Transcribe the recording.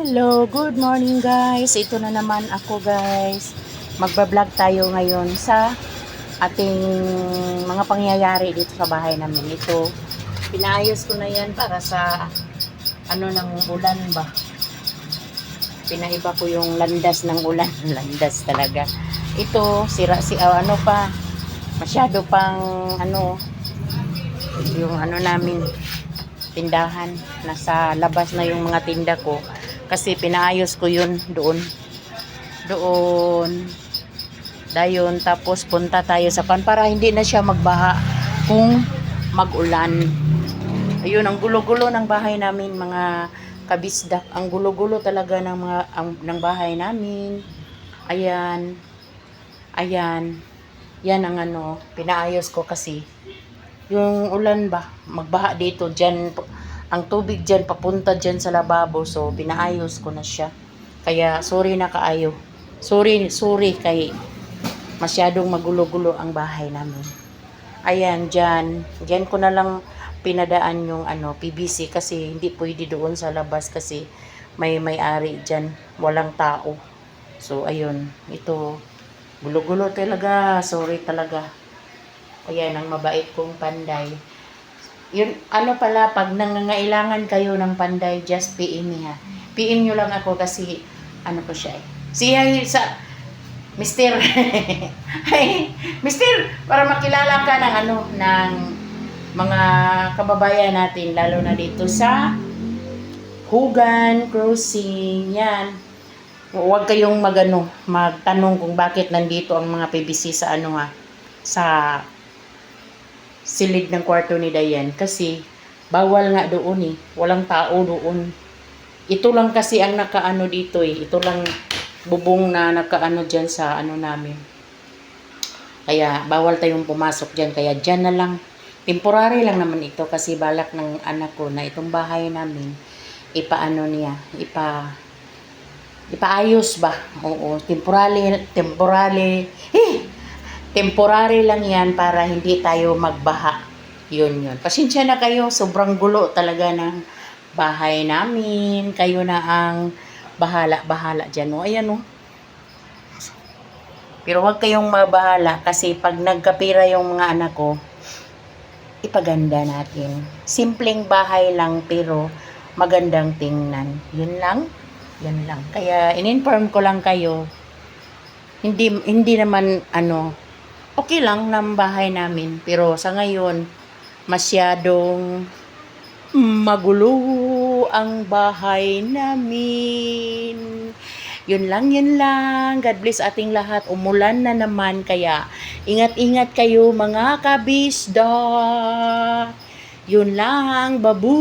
Hello, good morning guys. Ito na naman ako guys. Magbablog tayo ngayon sa ating mga pangyayari dito sa bahay namin. Ito, pinaayos ko na yan para sa ano ng ulan ba. Pinaiba ko yung landas ng ulan. landas talaga. Ito, sira si ah, ano pa. Masyado pang ano yung ano namin tindahan. Nasa labas na yung mga tinda ko kasi pinaayos ko yun doon. Doon. Dayon tapos punta tayo sa pan para hindi na siya magbaha kung magulan. Ayun ang gulo-gulo ng bahay namin mga kabisdak ang gulo-gulo talaga ng mga ang, ng bahay namin. Ayan. Ayan. Yan ang ano pinaayos ko kasi. Yung ulan ba magbaha dito diyan ang tubig dyan papunta dyan sa lababo so pinaayos ko na siya. Kaya sorry na kaayo. Sorry sorry kay masyadong magulo-gulo ang bahay namin. Ayan dyan. Dyan ko na lang pinadaan yung ano PVC kasi hindi pwede doon sa labas kasi may may-ari dyan. Walang tao. So ayun. Ito gulo-gulo talaga. Sorry talaga. Ayan ang mabait kong panday yun, ano pala, pag nangangailangan kayo ng panday, just PM me ha. PM nyo lang ako kasi, ano ko siya eh. Siya sa, Mister, hey, Mister, para makilala ka ng ano, ng mga kababayan natin, lalo na dito sa Hugan Crossing, yan. Huwag kayong magano, magtanong kung bakit nandito ang mga PBC sa ano ha, sa silid ng kwarto ni Dayan kasi bawal nga doon eh. Walang tao doon. Ito lang kasi ang nakaano dito eh. Ito lang bubong na nakaano dyan sa ano namin. Kaya bawal tayong pumasok dyan. Kaya dyan na lang. Temporary lang naman ito kasi balak ng anak ko na itong bahay namin ipaano niya, ipa ipaayos ba? Oo, temporary, temporary, eh, temporary lang yan para hindi tayo magbaha. Yun yun. Pasensya na kayo, sobrang gulo talaga ng bahay namin. Kayo na ang bahala-bahala dyan. O, ayan o. Pero wag kayong mabahala kasi pag nagkapira yung mga anak ko, ipaganda natin. Simpleng bahay lang pero magandang tingnan. Yun lang. Yun lang. Kaya in-inform ko lang kayo hindi hindi naman ano okay lang ng bahay namin. Pero sa ngayon, masyadong magulo ang bahay namin. Yun lang, yun lang. God bless ating lahat. Umulan na naman kaya ingat-ingat kayo mga kabisda. Yun lang, babu.